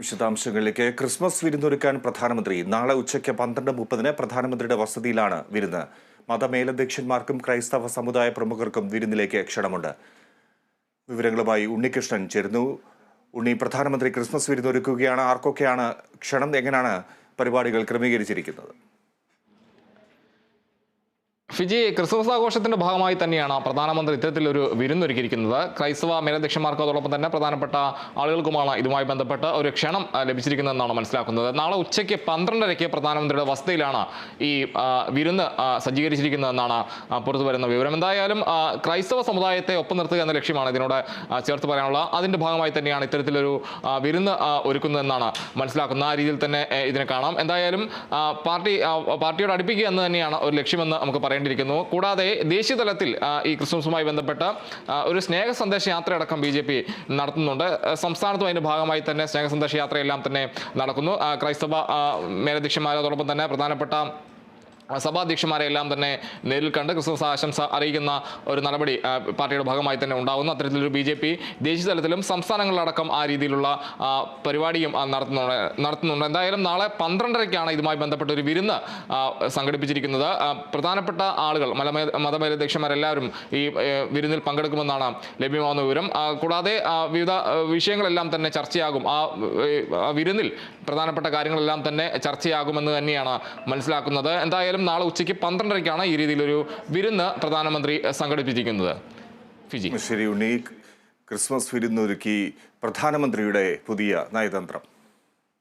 വിശദാംശങ്ങളിലേക്ക്. ക്രിസ്മസ് വിരുന്നൊരുക്കാൻ പ്രധാനമന്ത്രി നാളെ ഉച്ചയ്ക്ക് പന്ത്രണ്ട് മുപ്പതിന് പ്രധാനമന്ത്രിയുടെ വസതിയിലാണ് വിരുന്ന്. മതമേലധ്യക്ഷന്മാർക്കും ക്രൈസ്തവ സമുദായ പ്രമുഖർക്കും വിരുന്നിലേക്ക് ക്ഷണമുണ്ട്. വിവരങ്ങളുമായി ഉണ്ണികൃഷ്ണൻ ചേരുന്നു. ഉണ്ണി പ്രധാനമന്ത്രി ക്രിസ്മസ് വിരുന്നൊരുക്കുകയാണ്. ആർക്കൊക്കെയാണ് ക്ഷണം? എങ്ങനെയാണ് പരിപാടികൾ ക്രമീകരിച്ചിരിക്കുന്നത്? ഫിജി ക്രിസ്മസ് ആഘോഷത്തിന്റെ ഭാഗമായി തന്നെയാണ് പ്രധാനമന്ത്രി ഇത്തരത്തിലൊരു വിരുന്നൊരുക്കിയിരിക്കുന്നത് ക്രൈസ്തവ മേലധ്യക്ഷന്മാർക്ക് അതോടൊപ്പം തന്നെ പ്രധാനപ്പെട്ട ആളുകൾക്കുമാണ് ഇതുമായി ബന്ധപ്പെട്ട് ഒരു ക്ഷണം ലഭിച്ചിരിക്കുന്നതെന്നാണ് മനസ്സിലാക്കുന്നത്. നാളെ ഉച്ചയ്ക്ക് പന്ത്രണ്ടരയ്ക്ക് പ്രധാനമന്ത്രിയുടെ വസതിയിലാണ് ഈ വിരുന്ന് സജ്ജീകരിച്ചിരിക്കുന്നതെന്നാണ് പുറത്തു വരുന്ന വിവരം. എന്തായാലും ക്രൈസ്തവ സമുദായത്തെ ഒപ്പം നിർത്തുക എന്ന ലക്ഷ്യമാണ് ഇതിനോട് ചേർത്ത് പറയാനുള്ള അതിന്റെ ഭാഗമായി തന്നെയാണ് ഇത്തരത്തിലൊരു വിരുന്ന് ഒരുക്കുന്നതെന്നാണ് മനസ്സിലാക്കുന്നത്. ആ രീതിയിൽ തന്നെ ഇതിനെ കാണാം. എന്തായാലും പാർട്ടി പാർട്ടിയോട് അടുപ്പിക്കുക എന്ന് തന്നെയാണ് ഒരു ലക്ഷ്യമെന്ന് നമുക്ക് പറയേണ്ടിയിരിക്കുന്നു കൂടാതെ ദേശീയ തലത്തിൽ ഈ ക്രിസ്മസുമായി ബന്ധപ്പെട്ട ഒരു സ്നേഹ സന്ദേശ യാത്രയടക്കം ബി ജെ പി നടത്തുന്നുണ്ട്. സംസ്ഥാനത്തും അതിന്റെ ഭാഗമായി തന്നെ സ്നേഹ സന്ദേശ യാത്രയെല്ലാം തന്നെ നടക്കുന്നു. ക്രൈസ്തവ മേലധ്യക്ഷന്മാരോടൊപ്പം തന്നെ പ്രധാനപ്പെട്ട സഭാധ്യക്ഷന്മാരെ എല്ലാം തന്നെ നേരിൽ കണ്ട് ക്രിസ്മസ് ആശംസ അറിയിക്കുന്ന ഒരു നടപടി പാർട്ടിയുടെ ഭാഗമായി തന്നെ ഉണ്ടാകുന്നു അത്തരത്തിലൊരു ബി ജെ പി ദേശീയ തലത്തിലും സംസ്ഥാനങ്ങളിലടക്കം ആ രീതിയിലുള്ള പരിപാടിയും നടത്തുന്നുണ്ട് നടത്തുന്നുണ്ട്. എന്തായാലും നാളെ പന്ത്രണ്ടരയ്ക്കാണ് ഇതുമായി ബന്ധപ്പെട്ട ഒരു വിരുന്ന് സംഘടിപ്പിച്ചിരിക്കുന്നത്. പ്രധാനപ്പെട്ട ആളുകൾ മലമേ മതമേലധ്യക്ഷന്മാരെല്ലാവരും ഈ വിരുന്നിൽ പങ്കെടുക്കുമെന്നാണ് ലഭ്യമാകുന്ന വിവരം. കൂടാതെ വിവിധ വിഷയങ്ങളെല്ലാം തന്നെ ചർച്ചയാകും. ആ വിരുന്നിൽ പ്രധാനപ്പെട്ട കാര്യങ്ങളെല്ലാം തന്നെ ചർച്ചയാകുമെന്ന് തന്നെയാണ് മനസ്സിലാക്കുന്നത്. എന്തായാലും നാളെ ഉച്ചയ്ക്ക് പന്ത്രണ്ടരയ്ക്കാണ് ഈ രീതിയിലൊരു വിരുന്ന് പ്രധാനമന്ത്രി സംഘടിപ്പിച്ചിരിക്കുന്നത്. ഫിജി. ശരി ഉണ്ണി. ക്രിസ്മസ് വിരുന്നൊരുക്കി പ്രധാനമന്ത്രിയുടെ പുതിയ നയതന്ത്രം.